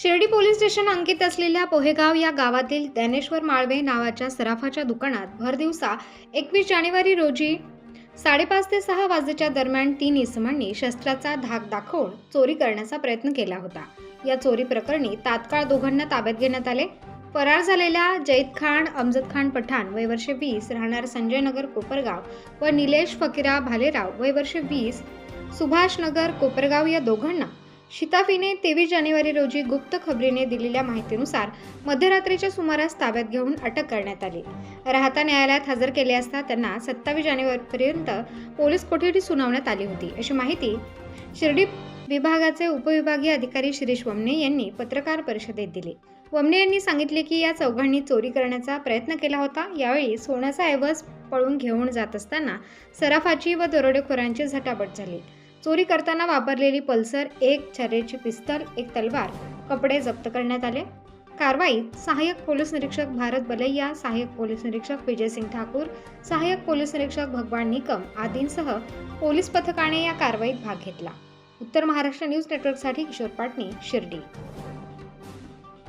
Shirdi police station अंकित असलेल्या पोहेगाव या गावातील ज्ञानेश्वर माळवे नावाच्या सराफाच्या दुकानात भरदिवसा एकवीस जानेवारी रोजी साडेपाच ते सहा वाजेच्या दरम्यान तीन इसमांनी शस्त्राचा धाक दाखवून चोरी करण्याचा प्रयत्न केला होता. या चोरी प्रकरणी तात्काळ दोघांना ताब्यात घेण्यात आले. फरार झालेल्या जैद खान अमजद खान पठाण वय वर्ष वीस राहणार संजय नगर कोपरगाव व निलेश फकीरा भालेराव वय वर्ष वीस सुभाष नगर कोपरगाव या दोघांना शिताफीने तेवीस जानेवारी रोजी गुप्त खबरीने दिलेल्या माहितीनुसार मध्यरात्रीच्या सुमारास ताब्यात घेऊन अटक करण्यात आली. राहता न्यायालयात हजर केले असता त्यांना सत्तावीस जानेवारीपर्यंत पोलीस कोठडी सुनावण्यात आली होती अशी माहिती शिर्डी विभागाचे उपविभागीय अधिकारी शिरीष वमने यांनी पत्रकार परिषदेत दिली. वमने यांनी सांगितले की या चौघांनी चोरी करण्याचा प्रयत्न केला होता. यावेळी सोन्याचा ऐवज पळून घेऊन जात असताना सराफाची व दरोडेखोरांची झटापट झाली. चोरी करताना वापरलेली पल्सर एक छर्रेची पिस्तल एक तलवार कपडे जप्त करण्यात आले. कारवाईत सहाय्यक पोलीस निरीक्षक भारत बलैया सहाय्यक पोलीस निरीक्षक विजयसिंग ठाकूर सहाय्यक पोलीस निरीक्षक भगवान निकम आदींसह पोलीस पथकाने या कारवाईत भाग घेतला. उत्तर महाराष्ट्र न्यूज नेटवर्कसाठी किशोर पाटणी शिर्डी.